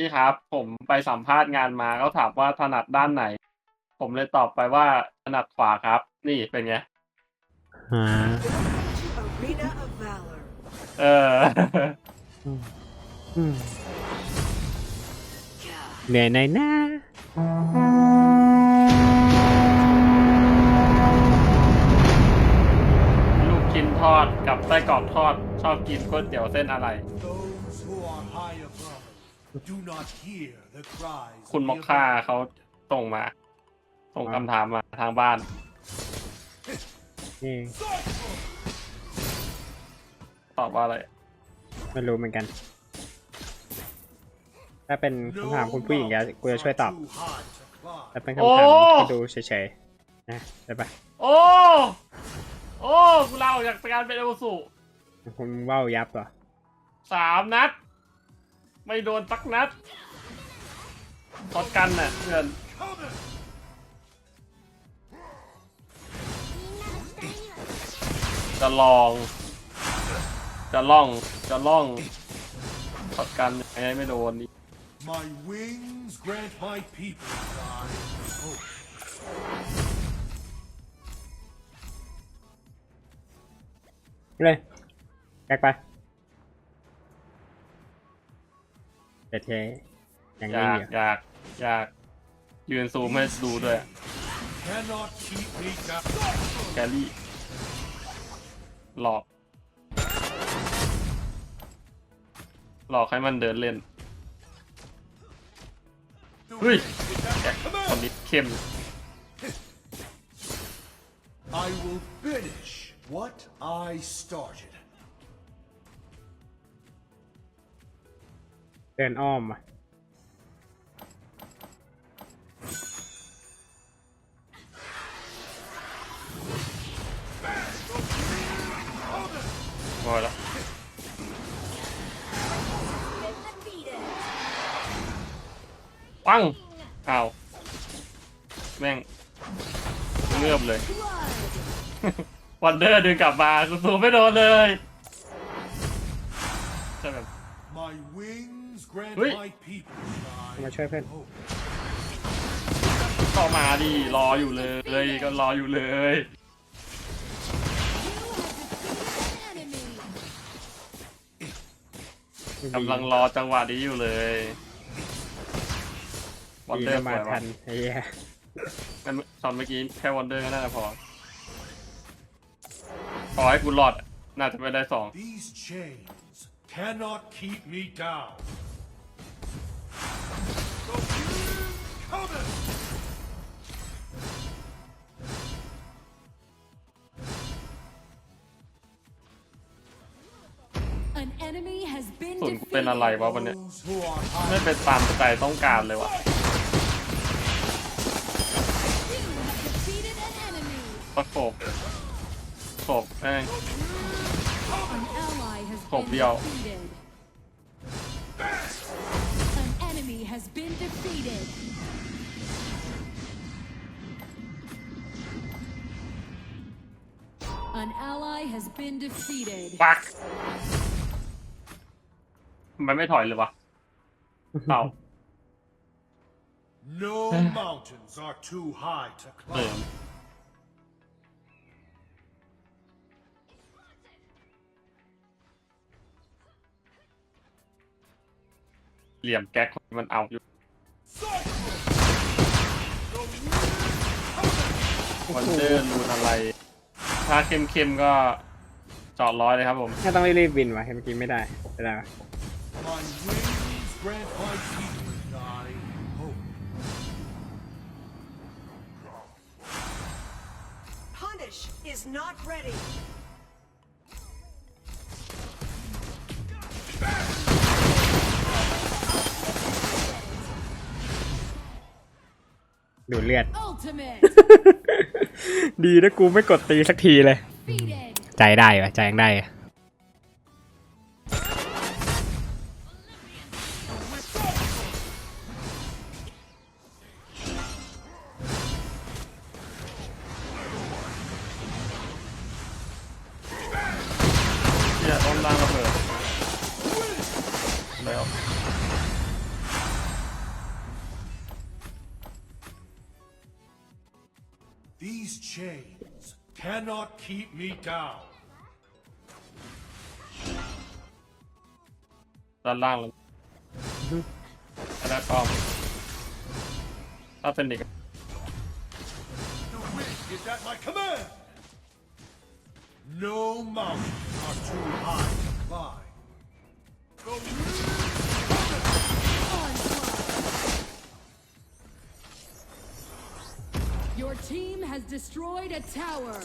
พี่ครับ ผมไปสัมภาษณ์งานมาเขาถามว่าถนัดด้านไหน ผมเลยตอบไปว่าถนัดขวาครับ นี่เป็นไงฮะ Arena of Valor. เอออืมเหนื่อยหน่อยนะลูกชิ้นทอดกับไส้กรอกทอด ชอบกินก๋วยเตี๋ยวเส้นอะไร Those who are high above คุณ of มอค the ค่า abandoned. เขาส่งมา ส่งคำถามมาทางบ้านนี่ตอบว่าอะไร ไม่รู้เหมือนกัน ถ้าเป็นคำถามคุณผู้หญิงจะกูจะช่วยตอบ Too high to climb. แต่เป็นโอ้คำถามที่ดูเฉยๆนะได้ปะโอ้ โอ้กูเล่าจากการเป็นเอลสุคุณว่าวยับเหรอสามนัด ไม่โดนสักนัดทอดกันน่ะเพื่อน Coming! จะลอง จะล่อง จะล่องทอดกันยังไงไม่โดนนี่ My wings grant my people thy hope. เลยแบกไป เดี๋ยวเทยังอไม่ยากเหรออยากอยากยืนซูมให้ดูด้วย Cannot keep me down. แกลี่หลอก หลอกให้มันเดินเล่นเฮ้ยแกคนนี้เข้ม I will finish what I started. เดินอ้อมอะพอแล้วปังอ้าว แม่งเงือบเลย วันเดอร์ดึงกลับมากูซูมไม่โดนเลยใช่แบบ My wings grant Wait. my people มา thy ช่วยเพื่อน hope. เข้ามาดิรออยู่เลยก็รออยู่เลยกำลังรอจังหวะนี้อยู่เลยวันดีเดอนะร์มามาทัทันนไอ้เหี้ยงั้นตอนเมื่อกี้แค่วันเดอร์ก็น่าจะพอขอให้กูรอดน่าจะไม่ได้สอง ส่วนกูเป็นอะไร defeated. วะวันเนี้ย Those who are ไม่ high เป็นตามใจต้องการเลยวะ You have defeated an enemy. ประกบประกบแม่ง An ally has Khổ been biểu. Has been defeated. ปักมันไม่ถอยเลยวะเอ้า No mountains are too high to เติม climb. เหลี่ยมแก๊กมันเอาอยู่ วันเดอร์รูนอะไร ถ้าเข้มๆก็ จอดร้อยเลยครับผมถ้าต้องรีบๆบินวะเมื่อกี้ไม่ได้ไม่ได้วะ My wings grant my people thy hope. Punish is not ready. ดูดเลือด Ultimate ดีนะกูไม่กดตีสักทีเลย defeated. ใจได้ปะใจยังได้เนี่ยต้นล่างระเบิดแล้ว cannot keep me down. ด้านล่างแล้วได้ป้อมถ้าเป็นอีก The wind is at my command. No mountains are too high to climb. has destroyed a tower.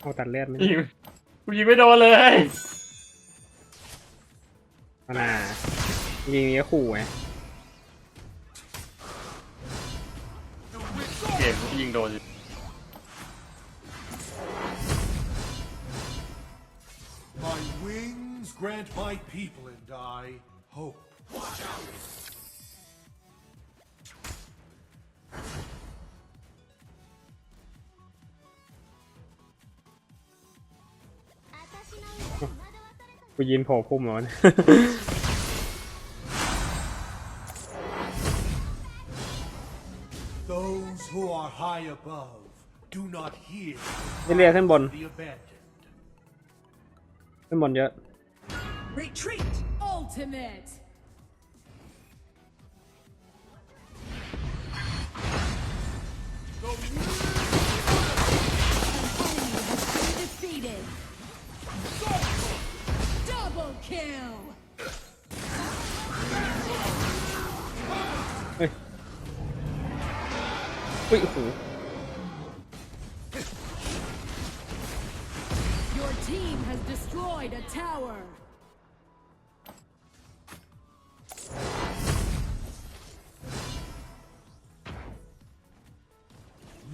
เอาตัดเลือดไหม ยิงกูยิงไม่โดนเลย เอานายิงนี้ก็ขู่ไง เกมกูยิงโดนอยู่ My wings grant my people and I hope. Watch ยินโผล่พุ่มแล้วนะ Those who are high above do not hear นี่เรียกขึ้นบน the abandoned. ขึ้นบนเยอะ Retreat! Ultimate. An Double kill. Wait. Your team has destroyed a tower.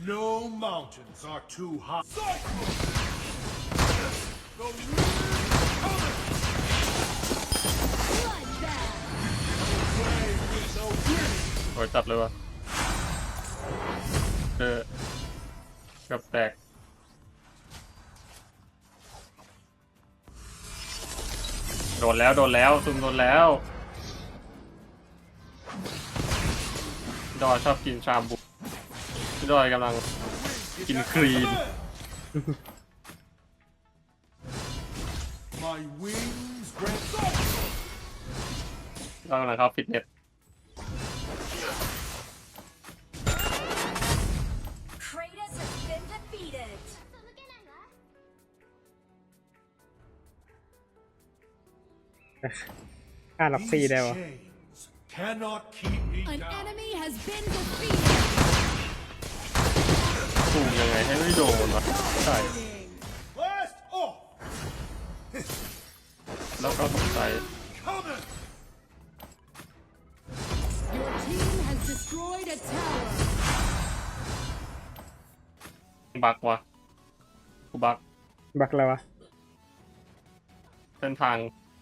No mountains are too high. โอ้ยจัดเลยวะเออเกับแตกโดนแล้วโดนแล้วซุ่มโดนแล้ว ดอยชอบกินชามบุกพี่ดอยกำลังกินคลีน My wings grant กำลังเข้าฟิตเนส ฆ่าล็อกซี่ These ได้วะ chains cannot keep me An down. enemy has been defeated. สู้ยังไงให้ไม่โดนวะใช่ Blast off! แล้วก็ตกใจ Coming! Your team has destroyed a tower. บักวะกูบักบักแล้ววะเส้นทาง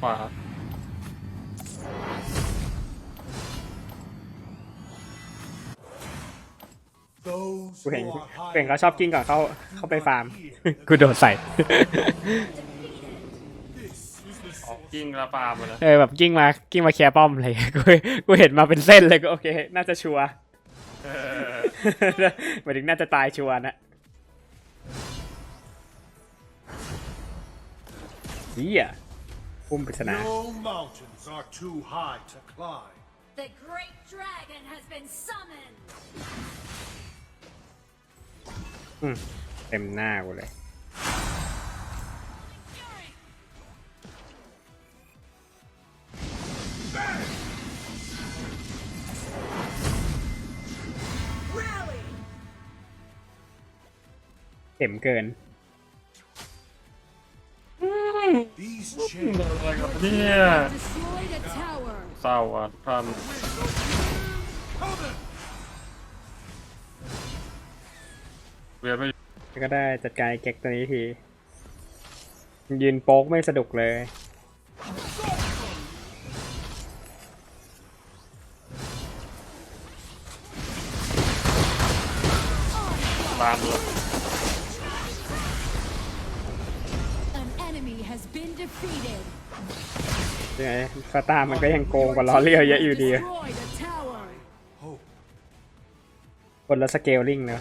ขวา Those กูเห็น who are กูเห็น high เขาชอบกิ้งก่อนเขาเขาไปฟาร์ม here. กูโดดใส่ This is the ออกกิ้งระปามเลยนะเออแบบกิ้งมากิ้งมาเคลียร์ป้อมอะไรอย่างเงี้ยกูกูเห็นมาเป็นเส้นเลยก็โอเค น่าจะชัวร์ เออหมายถึงน่าจะตายชัวร์นะเฮีย พุ่มปริศนา No mountains are too high to climb. The great dragon has been summoned. อืมเต็มหน้ากูเลย Rally! เข็มเกิน อะไรกับเนี่ย Destroyed a tower. เศร้าอะท่าน Coming! เวียนไม่ก็ได้จัดการไอ้เก๊กตัวนี้ที ยืนโป๊กไม่สะดุกเลย ตามเลย ยังไงสตาร์มันก็ยังโกงกว่าล้อเลียวเยอะอยู่ดี Destroyed a tower. Hope. คนละสเกลลิงเนอะ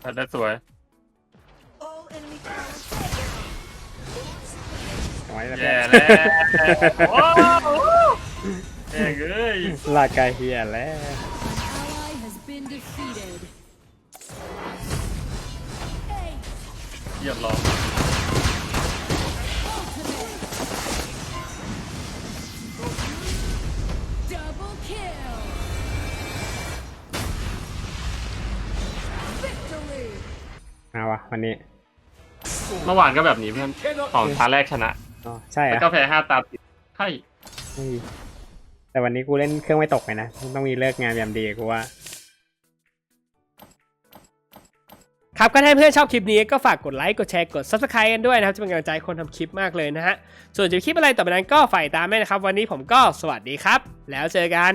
แพทได้สวย All enemy towers taken. เอาไว้แล้ว แย่แล้วโอ้โหแย่เอ้ย ลากาเฮียแล้ว An ally has been defeated. เหยียบล้อ Ultimate. Double kill. เอาวะวันนี้เมื่อวานก็แบบนี้เพื่อนของตาแรกชนะอ๋อใช่แล้วอะก็แพ้ห้าตาติดใช่เฮ้ยแต่วันนี้กูเล่นเครื่องไม่ตกเลยนะต้องมีเลิกงานยามดีกูว่า ครับก็ถ้าเพื่อนชอบคลิปนี้ก็ฝากกดไลค์กดแชร์กด subscribe กันด้วยนะครับ จะเป็นกำลังใจให้คนทำคลิปมากเลยนะฮะ ส่วนจะมีคลิปอะไรต่อไปนั้นก็ฝ่ายตามแม่นะครับ วันนี้ผมก็สวัสดีครับ แล้วเจอกัน